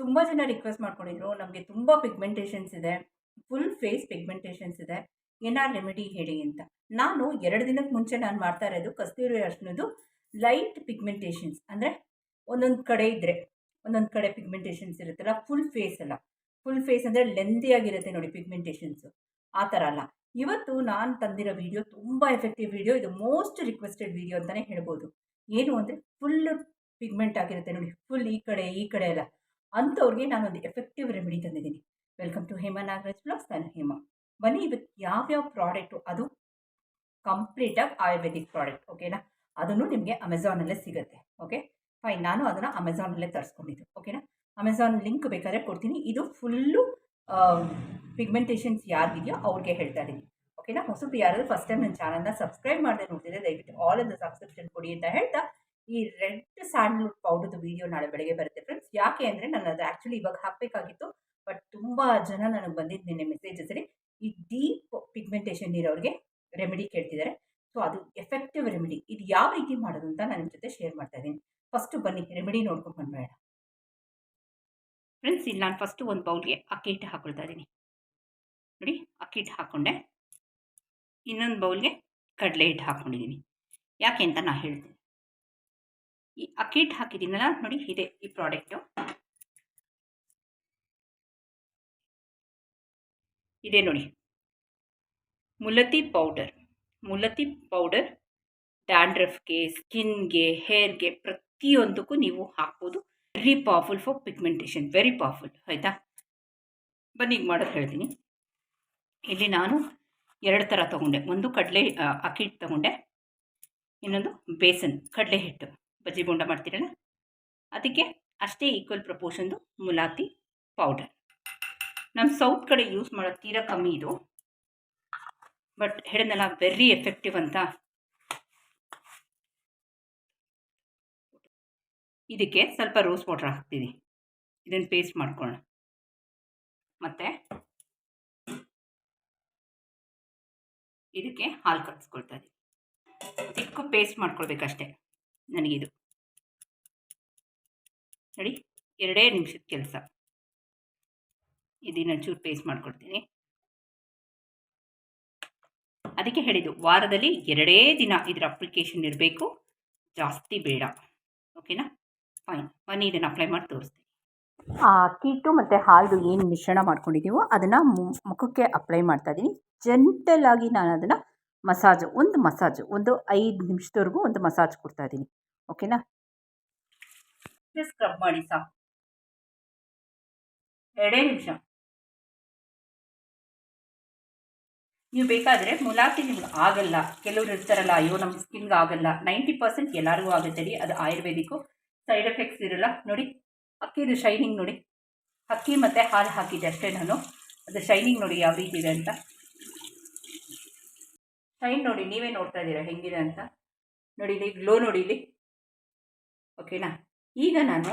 ತುಂಬ ಜನ ರಿಕ್ವೆಸ್ಟ್ ಮಾಡ್ಕೊಂಡಿದ್ರು. ನಮಗೆ ತುಂಬ ಪಿಗ್ಮೆಂಟೇಷನ್ಸ್ ಇದೆ. ಫುಲ್ ಫೇಸ್ ಪಿಗ್ಮೆಂಟೇಷನ್ಸ್ ಇದೆ. ಏನಾರು ರೆಮಿಡಿ ಹೇಳಿ ಅಂತ. ನಾನು ಎರಡು ದಿನಕ್ಕೆ ಮುಂಚೆ ನಾನು ಮಾಡ್ತಾ ಇರೋದು ಕಸ್ತೂರಿ ಅರ್ಶನದು ಲೈಟ್ ಪಿಗ್ಮೆಂಟೇಷನ್ಸ್. ಅಂದರೆ ಒಂದೊಂದು ಕಡೆ ಇದ್ದರೆ ಒಂದೊಂದು ಕಡೆ ಪಿಗ್ಮೆಂಟೇಷನ್ಸ್ ಇರುತ್ತಲ್ಲ, ಫುಲ್ ಫೇಸ್ ಅಲ್ಲ. ಫುಲ್ ಫೇಸ್ ಅಂದರೆ ಲೆಂದಿಯಾಗಿರುತ್ತೆ ನೋಡಿ ಪಿಗ್ಮೆಂಟೇಷನ್ಸು. ಆ ಥರ ಅಲ್ಲ. ಇವತ್ತು ನಾನು ತಂದಿರೋ ವಿಡಿಯೋ ತುಂಬ ಎಫೆಕ್ಟಿವ್ ವಿಡಿಯೋ. ಇದು ಮೋಸ್ಟ್ ರಿಕ್ವೆಸ್ಟೆಡ್ ವಿಡಿಯೋ ಅಂತಲೇ ಹೇಳ್ಬೋದು. ಏನು ಅಂದರೆ ಫುಲ್ ಪಿಗ್ಮೆಂಟ್ ಆಗಿರುತ್ತೆ ನೋಡಿ. ಫುಲ್ ಈ ಕಡೆ ಈ ಕಡೆ ಎಲ್ಲ ಅಂಥವ್ರಿಗೆ ನಾನೊಂದು ಎಫೆಕ್ಟಿವ್ ರೆಮಿಡಿ ತಂದಿದ್ದೀನಿ. Welcome to Hema Nagaraj blogs ನಾನು ಹೇಮಾ. ಬನ್ನಿ ಇವತ್ತು ಯಾವ್ಯಾವ ಪ್ರಾಡಕ್ಟು ಅದು ಕಂಪ್ಲೀಟಾಗಿ ಆಯುರ್ವೇದಿಕ್ ಪ್ರಾಡಕ್ಟ್ ಓಕೆನಾ ಅದನ್ನು ನಿಮಗೆ ಅಮೆಝಾನಲ್ಲೇ ಸಿಗುತ್ತೆ ಓಕೆ ಫೈನ್ ನಾನು ಅದನ್ನು ಅಮೆಝಾನಲ್ಲೇ ತರಿಸ್ಕೊಂಡಿದ್ದು ಓಕೆನಾ ಅಮೆಝಾನ್ ಲಿಂಕ್ ಬೇಕಾದ್ರೆ ಕೊಡ್ತೀನಿ. ಇದು ಫುಲ್ಲು ಪಿಗ್ಮೆಂಟೇಷನ್ಸ್ ಯಾರಿಗಿದೆಯೋ ಅವ್ರಿಗೆ ಹೇಳ್ತಾ ಇದ್ದೀನಿ ಓಕೆನಾ ಹೊಸಬ್ ಯಾರಾದರೂ ಫಸ್ಟ್ ಟೈಮ್ ನನ್ನ ಚಾನಲ್ನ ಸಬ್ಸ್ಕ್ರೈಬ್ ಮಾಡದೆ ನೋಡ್ತಿದ್ದೆ ದಯವಿಟ್ಟು ಆಲ್ ದ ಸಬ್ಸ್ಕ್ರಿಪ್ಷನ್ ಕೊಡಿ ಅಂತ ಹೇಳ್ತಾ ಈ ರೆಡ್ ಸ್ಯಾಂಡ್ಲ್ವುಡ್ ಪೌಡರ್ದು ವಿಡಿಯೋ ನಾಳೆ ಬೆಳಗ್ಗೆ ಬರುತ್ತೆ. ಯಾಕೆ ಅಂದರೆ ನಾನು ಅದು ಆ್ಯಕ್ಚುಲಿ ಇವಾಗ ಹಾಕಬೇಕಾಗಿತ್ತು ಬಟ್ ತುಂಬ ಜನ ನನಗೆ ಬಂದಿದ್ದು ನಿನ್ನೆ ಮೆಸೇಜಸಲ್ಲಿ ಈ ಡೀಪ್ ಪಿಗ್ಮೆಂಟೇಷನ್ ಇರೋರಿಗೆ ರೆಮಿಡಿ ಕೇಳ್ತಿದ್ದಾರೆ ಸೊ ಅದು ಎಫೆಕ್ಟಿವ್ ರೆಮಿಡಿ ಇದು ಯಾವ ರೀತಿ ಮಾಡೋದು ಅಂತ ನಾನು ನಿಮ್ಮ ಜೊತೆ ಶೇರ್ ಮಾಡ್ತಾ ಇದ್ದೀನಿ. ಫಸ್ಟು ಬನ್ನಿ ರೆಮಿಡಿ ನೋಡ್ಕೊಂಡು ಬಂದ್ಬೇಡ ಫ್ರೆಂಡ್ಸ್ ಇಲ್ಲಿ ನಾನು ಫಸ್ಟು ಒಂದು ಬೌಲ್ಗೆ ಅಕ್ಕಿ ಹಿಟ್ಟು ಹಾಕೊಳ್ತಾ ಇದ್ದೀನಿ. ನೋಡಿ ಅಕ್ಕಿ ಹಿಟ್ಟು ಹಾಕ್ಕೊಂಡೆ ಇನ್ನೊಂದು ಬೌಲ್ಗೆ ಕಡಲೆ ಹಿಟ್ಟು ಹಾಕ್ಕೊಂಡಿದ್ದೀನಿ ಯಾಕೆ ಅಂತ ನಾನು ಹೇಳ್ತೀನಿ. ಈ ಅಕ್ಕಿ ಹಿಟ್ಟು ಹಾಕಿದ್ದೀನಲ್ಲ ನೋಡಿ ಇದೆ ಈ ಪ್ರಾಡಕ್ಟು ಇದೆ ನೋಡಿ. ಮುಲತಿ ಪೌಡರ್ ಮುಲತಿ ಪೌಡರ್ ಡ್ಯಾಂಡ್ರಫ್ಗೆ ಸ್ಕಿನ್ಗೆ ಹೇರ್ಗೆ ಪ್ರತಿಯೊಂದಕ್ಕೂ ನೀವು ಹಾಕ್ಬೋದು. Very powerful for pigmentation very powerful ಆಯಿತಾ? ಬನ್ನಿ, ಈಗ ಮಾಡೋದು ಹೇಳ್ತೀನಿ. ಇಲ್ಲಿ ನಾನು ಎರಡು ಥರ ತೊಗೊಂಡೆ. ಒಂದು ಕಡಲೆ ಅಕ್ಕಿ ಹಿಟ್ಟು ತೊಗೊಂಡೆ. ಇನ್ನೊಂದು ಬೇಸನ್, ಕಡಲೆ ಹಿಟ್ಟು. ಬಜ್ಜಿ ಬೋಂಡ ಮಾಡ್ತೀರಲ್ಲ? ಅದಕ್ಕೆ ಅಷ್ಟೇ ಈಕ್ವಲ್ ಪ್ರಪೋರ್ಷನ್ದು ಮುಲಾತಿ ಪೌಡರ್ ನಮ್ಮ ಸೌತ್ ಕಡೆ ಯೂಸ್ ಮಾಡೋದು ತೀರಾ ಕಮ್ಮಿ ಇದು. ಬಟ್ ಹೇಳಿದ್ನಲ್ಲ ವೆರಿ ಎಫೆಕ್ಟಿವ್ ಅಂತ. ಇದಕ್ಕೆ ಸ್ವಲ್ಪ ರೋಸ್ ವಾಟರ್ ಹಾಕ್ತೀವಿ. ಇದನ್ನು ಪೇಸ್ಟ್ ಮಾಡ್ಕೊಳ್ಳೋಣ. ಮತ್ತು ಇದಕ್ಕೆ ಹಾಲು ಕಲಿಸ್ಕೊಳ್ತಾ ಇದ್ದೀನಿ ಚಿಕ್ಕ ಪೇಸ್ಟ್ ಮಾಡ್ಕೊಳ್ಬೇಕಷ್ಟೆ ನನಗಿದು. ನೋಡಿ ಎರಡೇ ನಿಮಿಷದ ಕೆಲಸ. ಇದನ್ನ ಚೂರು ಪೇಸ್ಟ್ ಮಾಡ್ಕೊಳ್ತೀನಿ ಅದಕ್ಕೆ ಹೇಳಿದ್ದು, ವಾರದಲ್ಲಿ ಎರಡೇ ದಿನ ಇದರ ಅಪ್ಲಿಕೇಶನ್ ಇರಬೇಕು. ಜಾಸ್ತಿ ಬೇಡ. ಓಕೆನಾ ಫೈನ್ ಬನ್ನಿ, ಇದನ್ನು ಅಪ್ಲೈ ಮಾಡಿ ತೋರಿಸ್ತೀನಿ. ಆ, ಕೀಟು ಮತ್ತು ಹಾಲು ಏನು ಮಿಶ್ರಣ ಮಾಡ್ಕೊಂಡಿದ್ದೀವೋ ಅದನ್ನು ಮುಖಕ್ಕೆ ಅಪ್ಲೈ ಮಾಡ್ತಾ ಇದ್ದೀನಿ ಜೆಂಟಲ್ ಆಗಿ ನಾನು ಅದನ್ನು ಮಸಾಜ್, ಒಂದು ಮಸಾಜ್, ಒಂದು ಐದು ನಿಮಿಷದವರೆಗೂ ಒಂದು ಮಸಾಜ್ ಕೊಡ್ತಾ ಇದ್ದೀನಿ ಓಕೆನಾ ಸ್ಕ್ರಬ್ ಮಾಡಿ ಸಾಕು. ಎರಡೇ ನಿಮಿಷ. ನೀವು ಬೇಕಾದರೆ ಮುಲಾತಿ ನಿಮ್ಗೆ ಆಗಲ್ಲ. ಕೆಲವರು ಇರ್ತಾರಲ್ಲ, ಅಯ್ಯೋ ನಮ್ಮ ಸ್ಕಿನ್ಗೆ ಆಗಲ್ಲ. ನೈಂಟಿ ಪರ್ಸೆಂಟ್ ಎಲ್ಲರಿಗೂ ಆಗುತ್ತೆ ರೀ, ಅದು ಆಯುರ್ವೇದಿಕ್ಕು. ಸೈಡ್ ಎಫೆಕ್ಟ್ಸ್ ಇರಲ್ಲ. ನೋಡಿ ಅಕ್ಕಿದು ಶೈನಿಂಗ್ ನೋಡಿ. ಅಕ್ಕಿ ಮತ್ತು ಹಾಲು ಹಾಕಿದ್ದೆ ಅಷ್ಟೇ ನಾನು. ಅದು ಶೈನಿಂಗ್ ನೋಡಿ ಯಾವ ರೀತಿ ಇದೆ ಅಂತ. ಶೈನ್ ನೋಡಿ, ನೀವೇ ನೋಡ್ತಾ ಇದ್ದೀರಾ, ಹೆಂಗಿದೆ ಅಂತ. ನೋಡಿ, ಇಲ್ಲಿ ಗ್ಲೋ ನೋಡಿ ಇಲ್ಲಿ. ಓಕೆನಾ ಈಗ ನಾನು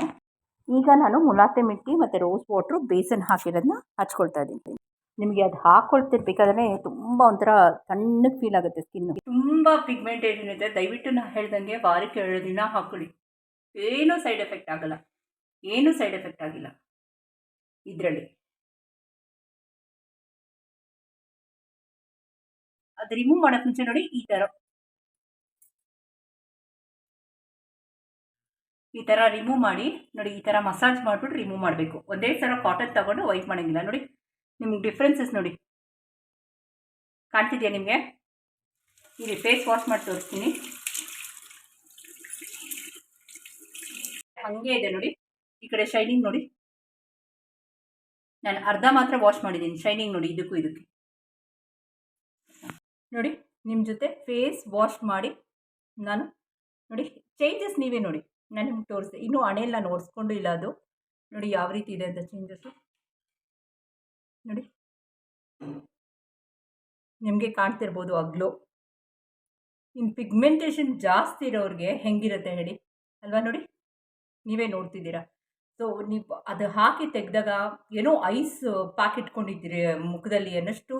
ಈಗ ನಾನು ಮುಲಾತೆ ಮಿಟ್ಟಿ ಮತ್ತು ರೋಸ್ ವಾಟ್ರು ಬೇಸನ್ ಹಾಕಿರೋದನ್ನ ಹಚ್ಕೊಳ್ತಾ ಇದ್ದೀನಿ. ನಿಮಗೆ ಅದು ಹಾಕ್ಕೊಳ್ತಿರ್ಬೇಕಾದ್ರೆ ತುಂಬ ಒಂಥರ ತಣ್ಣಗೆ ಫೀಲ್ ಆಗುತ್ತೆ ಸ್ಕಿನ್ನು ತುಂಬ ಪಿಗ್ಮೆಂಟೇಷನ್ ಇದೆ. ದಯವಿಟ್ಟು ನಾನು ಹೇಳ್ದಂಗೆ ವಾರಕ್ಕೆ ಎರಡು ದಿನ ಹಾಕೊಳ್ಳಿ. ಏನೂ ಸೈಡ್ ಎಫೆಕ್ಟ್ ಆಗಲ್ಲ. ಏನೂ ಸೈಡ್ ಎಫೆಕ್ಟ್ ಆಗಿಲ್ಲ. ಇದರಲ್ಲಿ. ಅದು ರಿಮೂವ್ ಮಾಡೋಕ್ಕೆ ಮುಂಚೆ ನೋಡಿ ಈ ಥರ ಈ ಥರ ರಿಮೂವ್ ಮಾಡಿ, ನೋಡಿ ಈ ಥರ ಮಸಾಜ್ ಮಾಡಿಬಿಟ್ಟು ರಿಮೂವ್ ಮಾಡಬೇಕು. ಒಂದೇ ಥರ ಕಾಟನ್ ತಗೊಂಡು ವೈಪ್ ಮಾಡೋಂಗಿಲ್ಲ. ನೋಡಿ, ನಿಮ್ಗೆ ಡಿಫ್ರೆನ್ಸಸ್ ನೋಡಿ. ಕಾಣ್ತಿದೆಯಾ ನಿಮಗೆ? ಇಲ್ಲಿ ಫೇಸ್ ವಾಶ್ ಮಾಡಿ ತೋರಿಸ್ತೀನಿ. ಹಾಗೆ ಇದೆ ನೋಡಿ. ಈ ಕಡೆ ಶೈನಿಂಗ್ ನೋಡಿ. ನಾನು ಅರ್ಧ ಮಾತ್ರ ವಾಶ್ ಮಾಡಿದ್ದೀನಿ. ಶೈನಿಂಗ್ ನೋಡಿ, ಇದಕ್ಕೂ ಇದಕ್ಕೆ. ನೋಡಿ ನಿಮ್ಮ ಜೊತೆ ಫೇಸ್ ವಾಶ್ ಮಾಡಿ ನಾನು, ನೋಡಿ ಚೇಂಜಸ್ ನೀವೇ ನೋಡಿ. ನಾನು ನಿಮ್ಗೆ ತೋರಿಸಿದೆ. ಇನ್ನೂ ಹಣೆಲ್ಲ ನಾನು ಓಡಿಸ್ಕೊಂಡು ಇಲ್ಲ ಅದು. ನೋಡಿ ಯಾವ ರೀತಿ ಇದೆ ಅಂತ ಚೇಂಜಸ್ಸು ನೋಡಿ. ನಿಮಗೆ ಕಾಣ್ತಿರ್ಬೋದು ಅಗ್ಲು ಗ್ಲೋ ಇನ್ನು ಪಿಗ್ಮೆಂಟೇಷನ್ ಜಾಸ್ತಿ ಇರೋರಿಗೆ ಹೆಂಗಿರುತ್ತೆ ಹೇಳಿ. ಅಲ್ವಾ ನೋಡಿ? ನೀವೇ ನೋಡ್ತಿದ್ದೀರಾ. ಸೊ ನೀವು ಅದು ಹಾಕಿ ತೆಗೆದಾಗ ಏನೋ ಐಸ್ ಪ್ಯಾಕ್ ಇಟ್ಕೊಂಡಿದ್ದೀರಿ ಮುಖದಲ್ಲಿ ಅನ್ನಷ್ಟು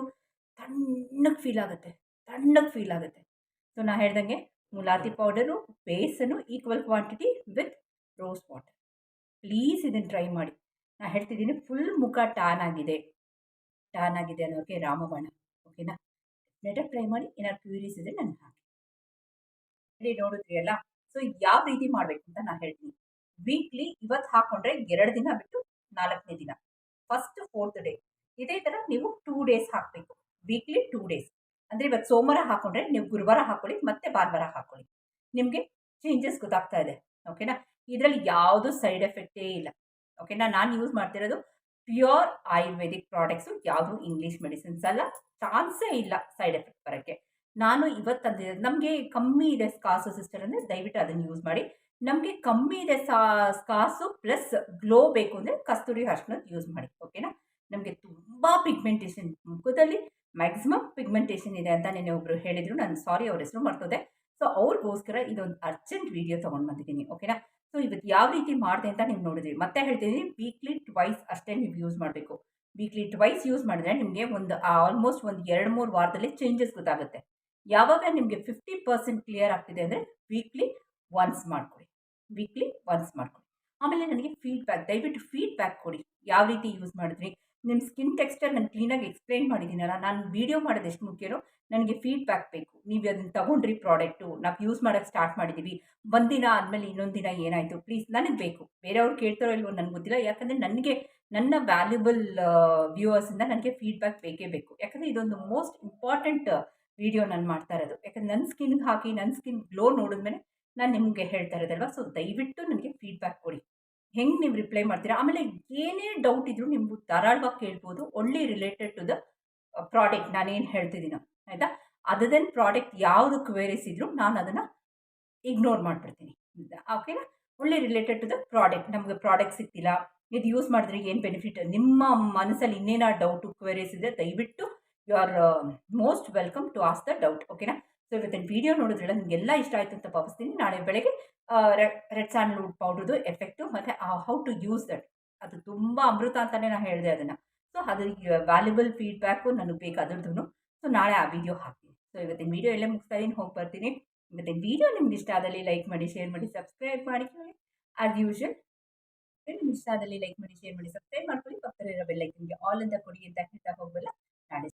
ತಣ್ಣಗೆ ಫೀಲ್ ಆಗುತ್ತೆ. ತಣ್ಣಗೆ ಫೀಲ್ ಆಗುತ್ತೆ. ಸೊ ನಾ ಹೇಳ್ದಂಗೆ ಮುಲಾತಿ powder ಬೇಸನ್ನು equal quantity with rose water please ಇದನ್ನು ಟ್ರೈ ಮಾಡಿ. ನಾನು ಹೇಳ್ತಿದ್ದೀನಿ ಫುಲ್ ಮುಖ ಟಾನ್ ಆಗಿದೆ. ಟಾನ್ ಆಗಿದೆ ಅನ್ನೋಕೆ ರಾಮಬಾಣ ಓಕೆನಾ ನೆಟಾಗಿ ಟ್ರೈ ಮಾಡಿ, ಏನಾದ್ರು ಕ್ಯೂರೀಸ್ ಇದೆ ನನಗೆ ಹಾಕಿ. ಹೇಳಿ ನೋಡಿದ್ರಿ ಅಲ್ಲ? ಸೊ ಯಾವ ರೀತಿ ಮಾಡಬೇಕು ಅಂತ ನಾನು ಹೇಳ್ತೀನಿ. ವೀಕ್ಲಿ ಇವತ್ತು ಹಾಕೊಂಡ್ರೆ ಎರಡು ದಿನ ಬಿಟ್ಟು ನಾಲ್ಕನೇ ದಿನ. ಫಸ್ಟ್ ಫೋರ್ತ್ ಡೇ ಇದೇ ಥರ ನೀವು ಟೂ ಡೇಸ್ ಹಾಕಬೇಕು. ವೀಕ್ಲಿ ಟೂ ಡೇಸ್ ಅಂದರೆ ಇವತ್ತು ಸೋಮವಾರ ಹಾಕೊಂಡ್ರೆ ನೀವು ಗುರುವಾರ ಹಾಕೊಳ್ಳಿ, ಮತ್ತೆ ಭಾನುವಾರ ಹಾಕೊಳ್ಳಿ. ನಿಮಗೆ ಚೇಂಜಸ್ ಗೊತ್ತಾಗ್ತಾ ಇದೆ ಓಕೆನಾ ಇದರಲ್ಲಿ ಯಾವುದು ಸೈಡ್ ಎಫೆಕ್ಟೇ ಇಲ್ಲ ಓಕೆನಾ ನಾನು ಯೂಸ್ ಮಾಡ್ತಿರೋದು ಪ್ಯೂರ್ ಆಯುರ್ವೇದಿಕ್ ಪ್ರಾಡಕ್ಟ್ಸು ಯಾವುದು ಇಂಗ್ಲೀಷ್ ಮೆಡಿಸಿನ್ಸ್ ಅಲ್ಲ ಚಾನ್ಸೇ ಇಲ್ಲ ಸೈಡ್ ಎಫೆಕ್ಟ್ ಬರೋಕ್ಕೆ. ನಾನು ಇವತ್ತು ನಮಗೆ ಕಮ್ಮಿ ಇದೆ ಸ್ಕಾಸು ಸಿಸ್ಟರ್ ಅಂದರೆ ದಯವಿಟ್ಟು ಅದನ್ನು ಯೂಸ್ ಮಾಡಿ. ನಮಗೆ ಕಮ್ಮಿ ಇದೆ ಸಾ ಸ್ಕಾಸು ಪ್ಲಸ್ ಗ್ಲೋ ಬೇಕು ಅಂದರೆ ಕಸ್ತೂರಿ ಅರ್ಶಿನ ಯೂಸ್ ಮಾಡಿ ಓಕೆನಾ ನಮಗೆ ತುಂಬ ಪಿಗ್ಮೆಂಟೇಷನ್ ಮುಖದಲ್ಲಿ ಮ್ಯಾಕ್ಸಿಮಮ್ ಪಿಗ್ಮೆಂಟೇಷನ್ ಇದೆ ಅಂತ ನಿನ್ನೆ ಒಬ್ಬರು ಹೇಳಿದರು. ನಾನು ಸಾರಿ ಅವ್ರ ಹೆಸರು ಮಾಡ್ತದೆ ಸೊ ಅವ್ರಿಗೋಸ್ಕರ ಇದೊಂದು ಅರ್ಜೆಂಟ್ ವಿಡಿಯೋ ತೊಗೊಂಡು ಬಂದಿದ್ದೀನಿ ಓಕೆನಾ ಸೊ ಇವತ್ತು ಯಾವ ರೀತಿ ಮಾಡಿದೆ ಅಂತ ನೀವು ನೋಡಿದ್ರಿ. ಮತ್ತೆ ಹೇಳ್ತೀನಿ ವೀಕ್ಲಿ ಟ್ವೈಸ್ ಅಷ್ಟೇ ನೀವು ಯೂಸ್ ಮಾಡಬೇಕು. ವೀಕ್ಲಿ ಟ್ವೈಸ್ ಯೂಸ್ ಮಾಡಿದ್ರೆ ನಿಮಗೆ ಒಂದು ಆಲ್ಮೋಸ್ಟ್ ಒಂದು ಎರಡು, ಮೂರು ವಾರದಲ್ಲಿ ಚೇಂಜಸ್ ಗೊತ್ತಾಗುತ್ತೆ. ಯಾವಾಗ ನಿಮಗೆ ಫಿಫ್ಟಿ ಪರ್ಸೆಂಟ್ ಕ್ಲಿಯರ್ ಆಗ್ತಿದೆ ಅಂದರೆ ವೀಕ್ಲಿ ಒನ್ಸ್ ಮಾಡ್ಕೊಳ್ಳಿ ವೀಕ್ಲಿ ಒನ್ಸ್ ಮಾಡ್ಕೊಳ್ಳಿ ಆಮೇಲೆ ನನಗೆ ಫೀಡ್ಬ್ಯಾಕ್ ದಯವಿಟ್ಟು ಫೀಡ್ಬ್ಯಾಕ್ ಕೊಡಿ. ಯಾವ ರೀತಿ ಯೂಸ್ ಮಾಡಿದ್ರಿ? ನಿಮ್ಮ ಸ್ಕಿನ್ ಟೆಕ್ಸ್ಚರ್ ನಾನು ಕ್ಲೀನಾಗಿ ಎಕ್ಸ್ಪ್ಲೈನ್ ಮಾಡಿದ್ದೀನಲ್ಲ, ನಾನು ವೀಡಿಯೋ ಮಾಡೋದು ಎಷ್ಟು ಮುಖ್ಯರೋ ನನಗೆ ಫೀಡ್ಬ್ಯಾಕ್ ಬೇಕು. ನೀವು ಅದನ್ನು ತಗೊಂಡ್ರಿ ಪ್ರಾಡಕ್ಟು ನಾವು ಯೂಸ್ ಮಾಡೋಕ್ಕೆ ಸ್ಟಾರ್ಟ್ ಮಾಡಿದ್ದೀವಿ ಒಂದಿನ ಆದಮೇಲೆ ಇನ್ನೊಂದು ದಿನ ಏನಾಯಿತು? ಪ್ಲೀಸ್ ನನಗೆ ಬೇಕು. ಬೇರೆಯವ್ರು ಕೇಳ್ತಾರೋ ಇಲ್ವೋ ನನಗೆ ಗೊತ್ತಿಲ್ಲ. ಯಾಕಂದರೆ ನನಗೆ, ನನ್ನ ವ್ಯಾಲ್ಯೂಬಲ್ ವ್ಯೂವರ್ಸಿಂದ ನನಗೆ ಫೀಡ್ಬ್ಯಾಕ್ ಬೇಕೇ ಬೇಕು. ಯಾಕಂದರೆ ಇದೊಂದು ಮೋಸ್ಟ್ ಇಂಪಾರ್ಟೆಂಟ್ ವಿಡಿಯೋ ನಾನು ಮಾಡ್ತಾ ಇರೋದು. ಯಾಕಂದರೆ ನನ್ನ ಸ್ಕಿನ್ಗೆ ಹಾಕಿ ನನ್ನ ಸ್ಕಿನ್ ಗ್ಲೋ ನೋಡಿದ್ಮೇಲೆ ನಾನು ನಿಮಗೆ ಹೇಳ್ತಾ ಇರೋದಲ್ವ? ಸೊ ದಯವಿಟ್ಟು ನನಗೆ ಫೀಡ್ಬ್ಯಾಕ್ ಕೊಡಿ. ಹೆಂಗೆ ನೀವು ರಿಪ್ಲೈ ಮಾಡ್ತೀರಾ? ಆಮೇಲೆ ಏನೇ ಡೌಟ್ ಇದ್ದರೂ ನಿಮ್ಗೆ ಧಾರಾಳವಾಗಿ ಕೇಳ್ಬೋದು. ಒಳ್ಳೆ ರಿಲೇಟೆಡ್ ಟು ದ ಪ್ರಾಡಕ್ಟ್ ನಾನೇನು ಹೇಳ್ತಿದ್ದೀನೋ, ಆಯಿತಾ? ಅದರ್ ದೆನ್ ಪ್ರಾಡಕ್ಟ್ ಯಾವುದು ಕ್ವೇರೀಸ್ ಇದ್ದರೂ ನಾನು ಅದನ್ನು ಇಗ್ನೋರ್ ಮಾಡಿಬಿಡ್ತೀನಿ. ಓಕೆನಾ ಒಳ್ಳೆ ರಿಲೇಟೆಡ್ ಟು ದ ಪ್ರಾಡಕ್ಟ್ ನಮಗೆ ಪ್ರಾಡಕ್ಟ್ ಸಿಗ್ತಿಲ್ಲ. ಇದು ಯೂಸ್ ಮಾಡಿದ್ರೆ ಏನು ಬೆನಿಫಿಟ್ ನಿಮ್ಮ ಮನಸ್ಸಲ್ಲಿ ಇನ್ನೇನೋ ಡೌಟು ಕ್ವೇರೀಸ್ ಇದೆ, ದಯವಿಟ್ಟು you are most welcome to ask the doubt ಓಕೆನಾ ಸೊ ಇವತ್ತಿನ ವಿಡಿಯೋ ನೋಡಿದ್ರೆ ನಿಮಗೆಲ್ಲ ಇಷ್ಟ ಆಯಿತು ಅಂತ ಭಾವಿಸ್ತೀನಿ. ನಾಳೆ ಬೆಳಗ್ಗೆ ರೆಡ್ ಸ್ಯಾಂಡ್ಲ್ವುಡ್ ಪೌಡ್ರದು ಎಫೆಕ್ಟು ಮತ್ತು ಹೌ ಟು ಯೂಸ್ ದಟ್. ಅದು ತುಂಬ ಅಮೃತ ಅಂತಲೇ ನಾನು ಹೇಳಿದೆ ಅದನ್ನು. ಸೊ, ಅದಕ್ಕೆ ವ್ಯಾಲ್ಯೂಬಲ್ ಫೀಡ್ಬ್ಯಾಕು ನನಗೆ ಬೇಕು ಅದ್ರದ್ದು ಸೊ, ನಾಳೆ ಆ ವಿಡಿಯೋ ಹಾಕ್ತೀನಿ. ಸೊ, ಇವತ್ತಿನ ವಿಡಿಯೋ ಎಲ್ಲೇ ಮುಗಿಸ್ತಾ ಇದ್ದೀನಿ ಹೋಗಿ ಬರ್ತೀನಿ. ಮತ್ತು ವಿಡಿಯೋ ನಿಮ್ಗೆ ಇಷ್ಟ ಆದಲ್ಲಿ ಲೈಕ್ ಮಾಡಿ, ಶೇರ್ ಮಾಡಿ, ಸಬ್ಸ್ಕ್ರೈಬ್ ಮಾಡಿ. ಆ್ಯಸ್ ಯೂಶಲ್ ನಿಮ್ಗೆ ಇಷ್ಟ ಆದಲ್ಲಿ ಲೈಕ್ ಮಾಡಿ, ಶೇರ್ ಮಾಡಿ, ಸಬ್ಸ್ಕ್ರೈಬ್ ಮಾಡ್ಕೊಳ್ಳಿ. ಪಕ್ಕದಲ್ಲಿರೋ ಬೆಲ್ಲೈಕನ್ಗೆ ಆಲ್ ಅಂತ ಕೊಡಿ ಅಂತ ಹೇಳ್ತಾ ಹೋಗಲ್ಲ ನಾಳೆ